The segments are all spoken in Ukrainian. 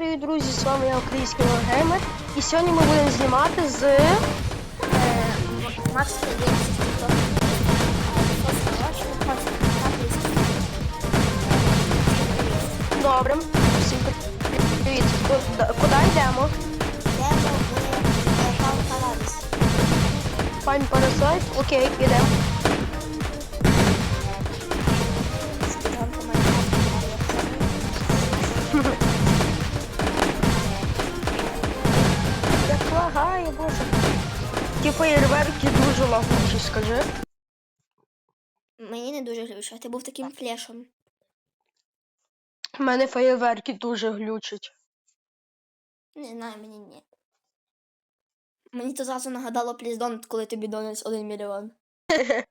привіт, друзі! З вами я український Геймер. І сьогодні ми будемо знімати з Е, Макс добрим. Всім привіт. Куди- йдемо? Йдемо в Пан Парасайт. Окей, йдемо. Феєрверки дуже лагучі, скажи. Мені не дуже глючно, ти був таким флешем. У мене феєрверки дуже глючать. Не знаю, мені ні. Мені то зразу нагадало Don't, коли тобі донець 1 мільйон.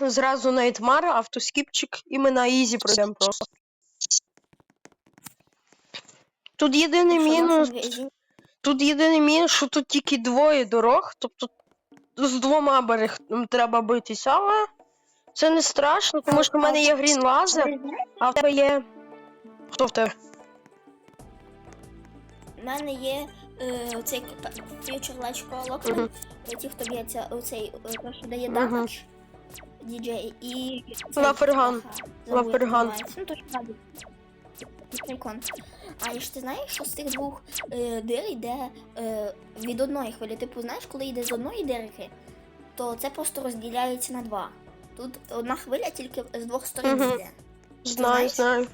Зразу Найтмар, автоскіпчик, і ми на ізі пройдемо просто. Тут єдиний мінус. Тут єдиний мінус, що тут тільки двоє дорог, тобто з двома берег треба битися, але це не страшно, тому що в мене є грін лазер, а в тебе є. Хто в тебе? У мене є е, цей Future Latch Collector, е, ті, хто б'ється оцей, е, то, що дає дамедж, діджей, і... Лаферган. Лаферган. Ну, то правда. А ж ти знаєш, що з тих двох е, дир йде е, від одної хвилі. Типу, знаєш, коли йде з одної дирки, то це просто розділяється на два. Тут одна хвиля тільки з двох сторон йде. Знаю, знаю.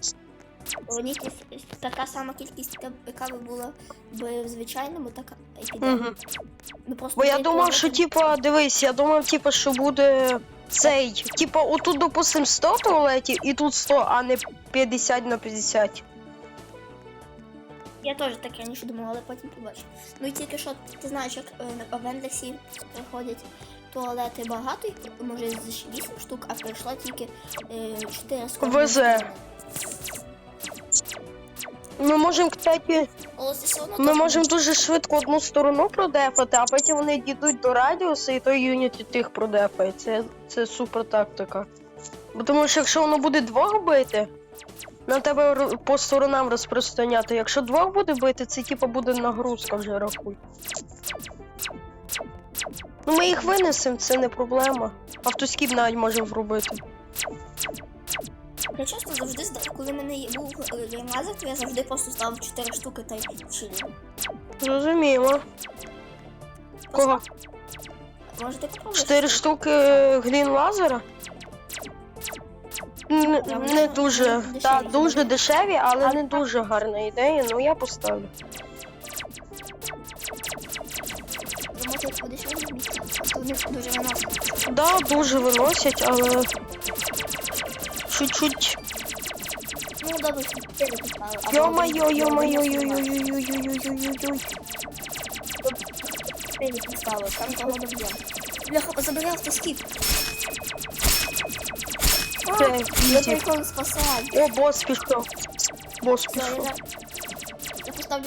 Ті- така сама кількість, яка- яка би була б в звичайному, така і піде. Угу. Ну, просто Бо я думав, що типа, дивись, я думав, типа, що буде цей. Типа, отут, допустим, 100 туалетів, і тут 100, а не 50 на 50. Я теж так раніше думала, але потім побачив. Ну і тільки що ти знаєш, як е, в Ендексі приходять туалети багато, може з 8 штук, а прийшло тільки е, 4 з сторони. Ми можемо, кстати, Але одно ми можемо дуже швидко одну сторону продефати, а потім вони дійдуть до радіуса і той юніт тих продефає. Це, це супер тактика. Бо тому що якщо воно буде двох бити, на тебе ро- по сторонам розпространяти. Якщо двох буде бити, це типа буде нагрузка вже рахуй. Ну ми їх винесемо, це не проблема. Автоскіп навіть можемо зробити. Я часто завжди коли мене є- був геймлазер, то я завжди просто ставив 4 штуки та й чилі. Зрозуміло. Кого? Може ти попробуєш? Чотири штуки грін лазера? Н- Я Не дуже. дешеві Так, дуже дешеві, але не так. дуже гарна ідея, ну я поставлю. Може як будеш то вони дуже виносять. Да, дуже виносять, але чуть-чуть. Ну добре, що 4 поставили. а Йо-майо, потім йо-майо, вони йо-йо-йо-йо-йо-йо-йо-йо-йо. Чотири поставили, там того доб'ємо. Бляха, забери автоскіп. Це Я ізі. прикол спасаю. О, бос пішов. Бос Все, я пішов. Я поставлю...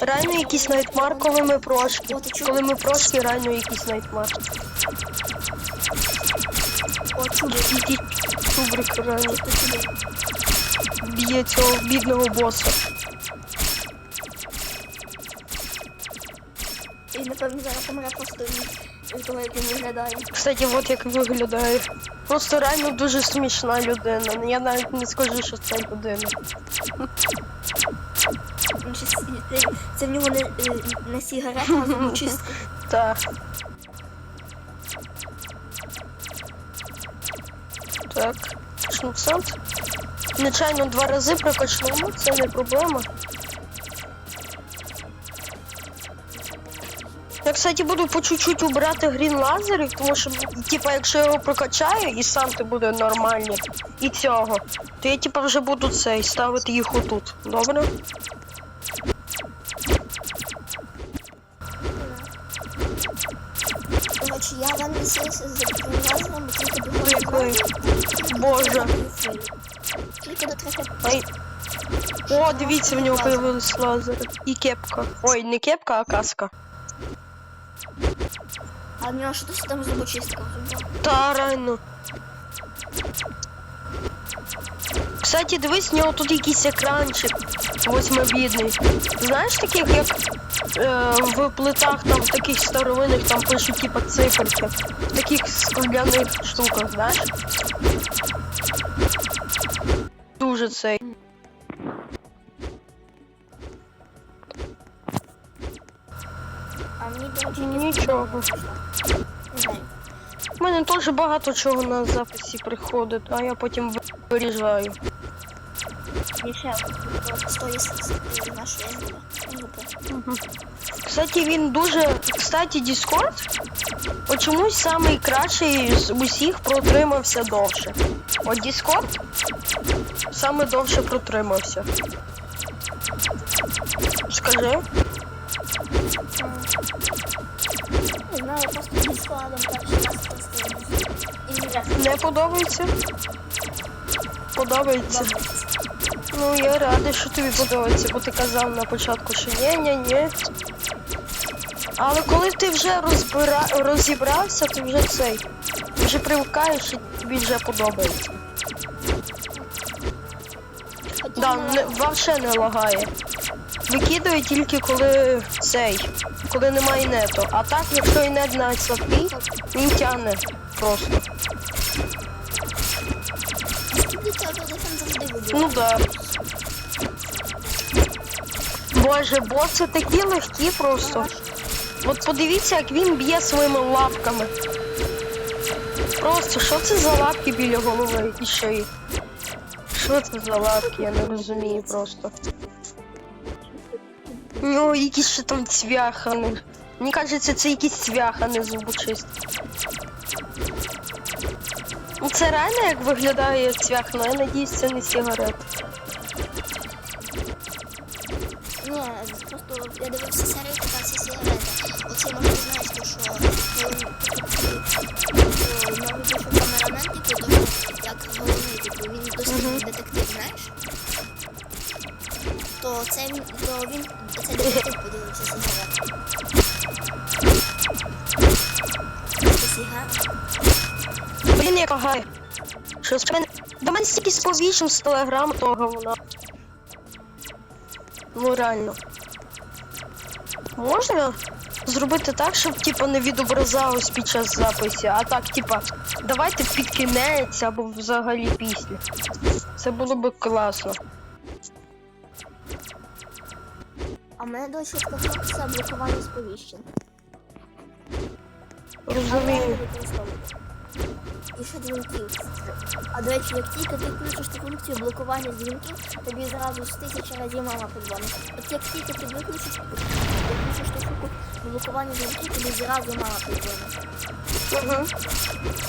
Реально якийсь найтмар, коли ми прошки. О, ти чого? Коли ми прошки, реально якийсь найтмар. О, чубрик, Ти сюди. б'є цього бідного боса. І напевно зараз помре просто від- того, як він виглядає. Кстати, от як виглядає. Просто реально дуже смішна людина. Я навіть не скажу, що це людина. Це в нього не, е, не сігарета, а зубочистка. Так. Так, качнув цент. Нечайно два рази прокачнув, ну це не проблема. Я, кстати, буду по чуть-чуть убирати грін лазерів, тому що, типа, якщо я його прокачаю і сам ти буде нормальний, і цього, то я типа вже буду цей ставити їх отут. Добре? Коротше, я ванесився з гімназіями тільки до Дякую. Боже. Тільки до 30. Ай. О, дивіться, в нього появились лазери. І кепка. Ой, не кепка, а каска. А в нього що там зубочистка вже була. Та реально. Кстати, дивись, в нього тут якийсь екранчик восьмибідний. Знаєш таких, як е, в плитах там в таких старовинних там пишуть типа циферки. В таких скляних штуках, знаєш? Дуже цей. А мені, до речі, Нічого. не знаю. У мене теж багато чого на записі приходить, а я потім виріжаю. Більше стоїть з нашої групи. Кстати, він дуже. Кстати, Discord от чомусь самий кращий з усіх протримався довше. От Discord саме довше протримався. Скажи. Не знаю, просто зі перший раз. Не подобається? Подобається. Ну, я рада, що тобі подобається, бо ти казав на початку, що ні, ні, ні. Але коли ти вже розбира... розібрався, ти вже цей. Вже привикаєш і тобі вже подобається. Да, не, вообще не лагає. Викидує тільки коли цей, коли немає нету. А так, якщо і нет навіть слабкий, він тягне просто. Ну да. Боже, боси такі легкі просто. От подивіться, як він б'є своїми лапками. Просто що це за лапки біля голови і шиї? Що це за лапки, я не розумію просто. Ну, якісь ще там цвяхани. Мені кажеться, це якісь цвяхани зубочисті. Ну, Це реально як виглядає цвяхано, я надіюсь, це не сигарет. Просто я дивився серію, це сигарета. Оце може знаєш, що новий вийшов камерамен, типу, то як головний, типу, він дослідний детектив, знаєш? То це він, то він, це детектив подивився сигарету. Блін, як лагає. Що з мене? До мене стільки сповіщень з телеграм того вона. Ну реально. Можна зробити так, щоб типа не відобразалось під час запису, а так, типа, давайте під кінець або взагалі після. Це було б класно. А в мене досі блокування сповіщень. Розумію. І ще дзвінків. А до речі, як тільки ти включиш ту функцію блокування дзвінків, тобі зразу з тисячі разів мама подзвонить. От як тільки ти виключиш, виключиш ту штуку блокування дзвінків, тобі зразу мама подзвонить. Угу.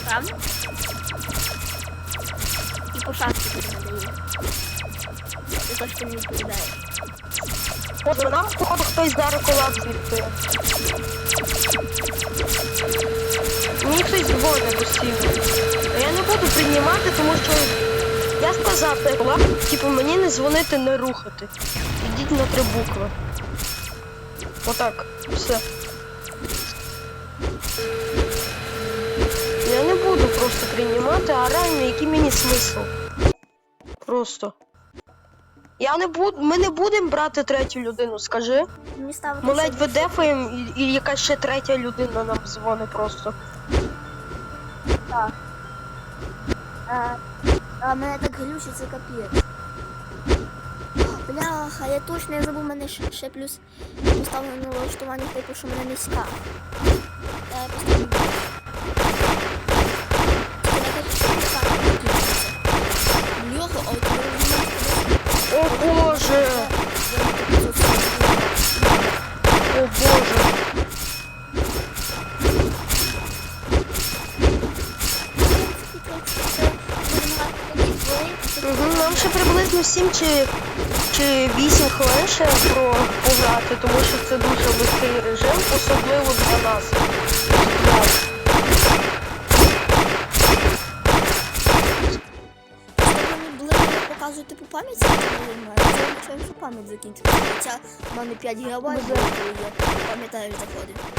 Правда? І по шапці тобі не дає. Ти то, що не відповідаєш. Може, нам походу хтось зараз колапс відкриє. Мені хтось дзвонить постійно. А я не буду приймати, тому що я сказав типу мені не дзвонити, не рухати. Ідіть на три букви. Отак, все. Я не буду просто приймати, а реально, який мені смисл? Просто. Я не буду. Ми не будемо брати третю людину, скажи. Ми ледь видефаємо і, і якась ще третя людина нам дзвонить просто. А, а мене так глючить, це капець. Бляха, я точно я забув, мене ще, ще плюс поставлено налаштування, типу, що мене низька. Я поставлю. Я закінчиться. Бляха, а от О боже! О боже! Ще 7 чи, чи 8 хвилин ще про пограти, тому що це дуже легкий режим, особливо для нас. Показують типу пам'ять, це пам'ять закінчується. Хоча в мене 5 гігабайт, я пам'ятаю, заходить.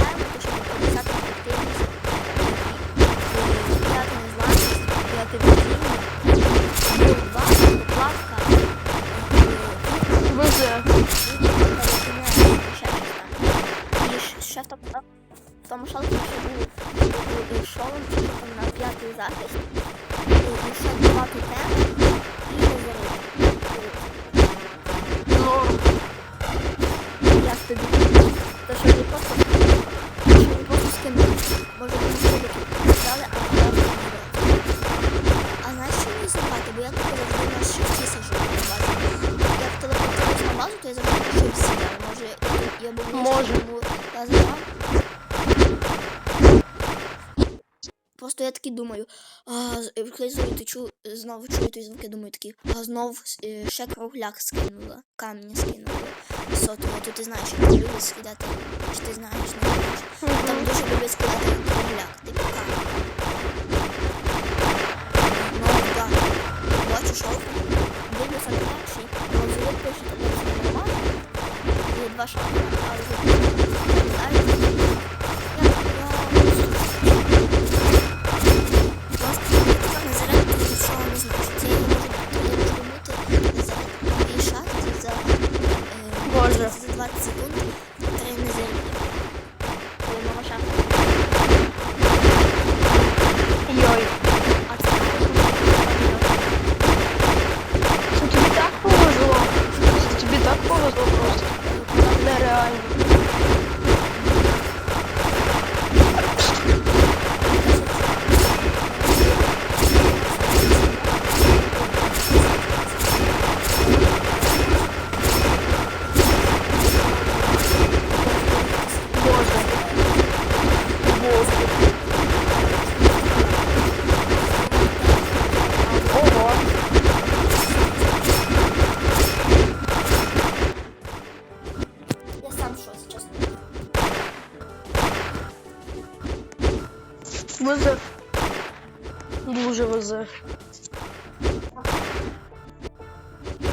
то я такий думаю, а, е, колись чу, знову чую ті звуки, думаю такі, а знов е, ще кругляк скинула, камінь скинула. Сотого, то ти знаєш, як люди скидати, чи ти знаєш, не знаєш. Там дуже люблять скидати кругляк, типу камінь. Ну, да. бачу шов, дивлюся на перший, але звук пише, то це нормально, і два шаги.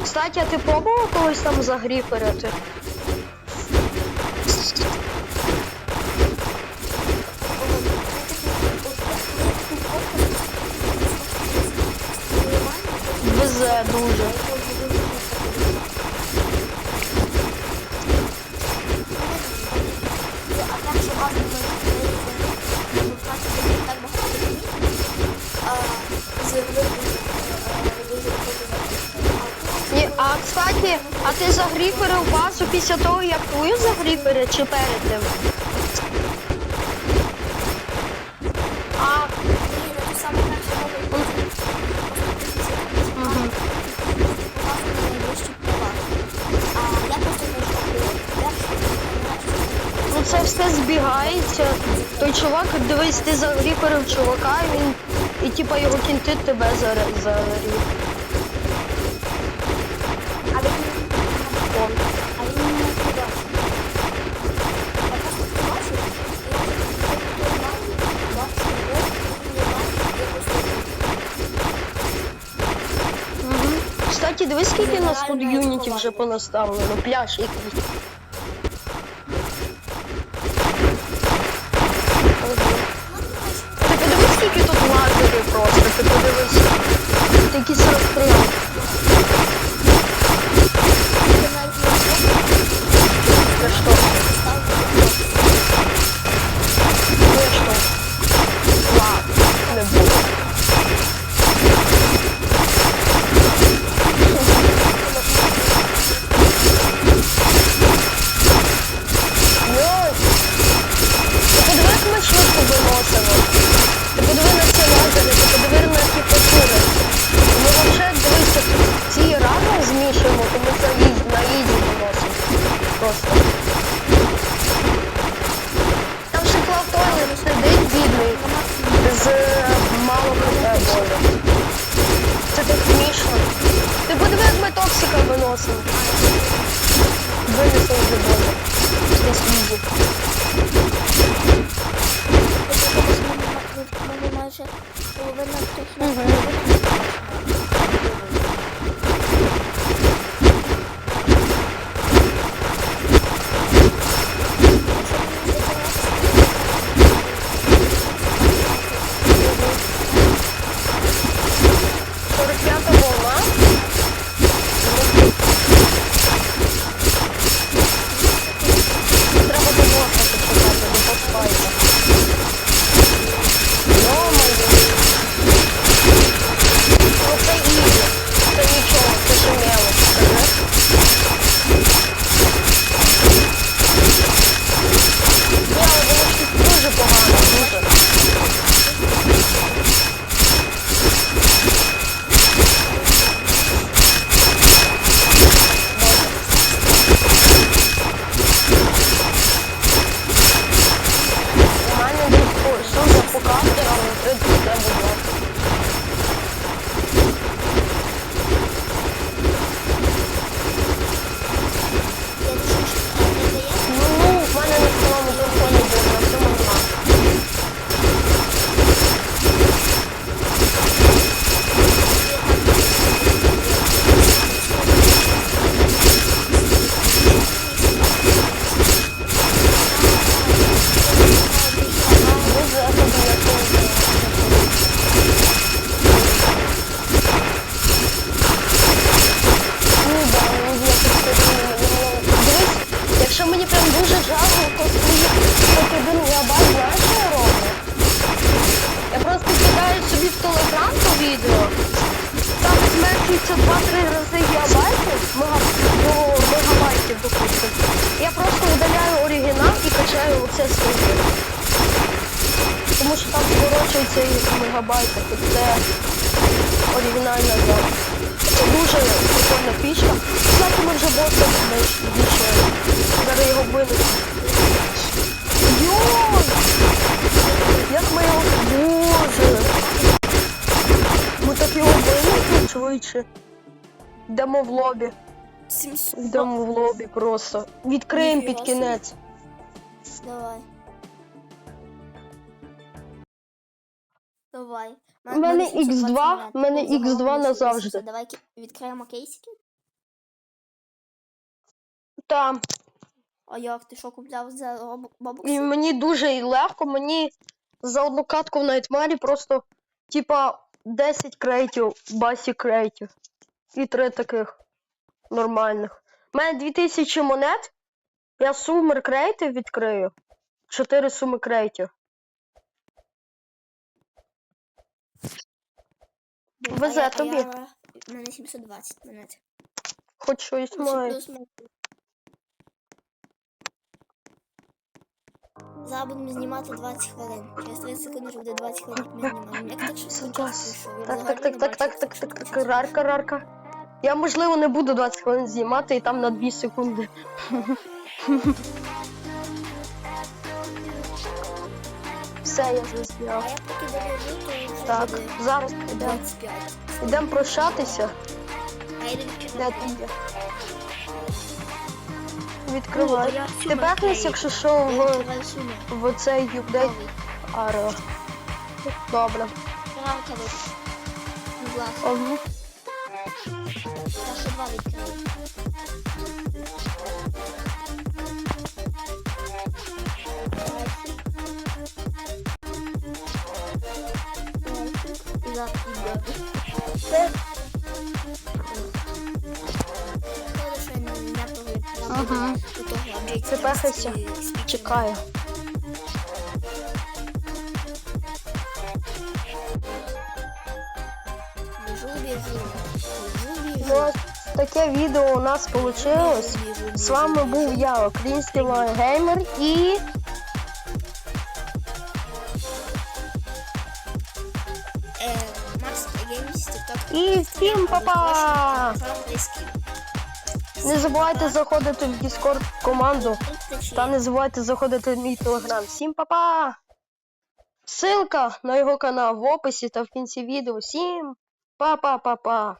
Кстати, а ти пробував колись там загріперити? Везе дуже. після того, як твою загрібери чи перед тим? А, ні, на ту А я просто не знаю. Ну це все збігається. Той чувак, дивись, ти загріперив чувака, він і типа його кінти тебе за зарив. Дивись, скільки нас тут юнітів вже понаставлено, пляж якийсь. Собі в телеграм то відео, там зменшується 2-3 рази до мегабайтів, допустим. Я просто удаляю оригінал і качаю оце скрипти. Тому що там скорочується і мегабайти, це оригінальна зараз. Це дуже прикольна фішка. Кстати, ми вже боса знайшли. Зараз його винесемо. Йой! Як ми його... швидше. Йдемо в лобі. 700. Йдемо в лобі просто. Відкриємо під кінець. Давай. Давай. У мене X2, у мене X2 назавжди. Давай відкриємо кейсики. Там. А як ти що купляв за роб- І мені дуже легко, мені за одну катку в Найтмарі просто, типа, 10 крейтів, басі крейтів. І три таких нормальних. У мене 2000 монет. Я сумер крейтів відкрию. 4 суми крейтів. Везе тобі. У мене 720 монет. Хоч щось маю. плюс ми- Зараз будемо знімати 20 хвилин. Через 30 секунд вже буде 20 хвилин, як ми знімаємо. Як так швидко час. Так, так, так, так, так, так, так так, рарка, рарка. Я, можливо, не буду 20 хвилин знімати і там на 2 секунди. Все, я вже А зняв. я поки доведу, то вже Так, буде зараз йдемо. 25. Йдемо прощатися. А я йду Де відкривати. ти? Відкривай. я Ти сюди якщо що, в, в цей юбдейт арео. Добре. Будь ласка. Апдейт. Тепехайся. Чекаю. Ну, таке відео у нас вийшло. З вами був я, Український Геймер і. Е. І всім па-па! Не забувайте заходити в Discord команду. Та не забувайте заходити в мій телеграм. Всім па-па! Ссылка на його канал в описі та в кінці відео. Всім па-па-па-па!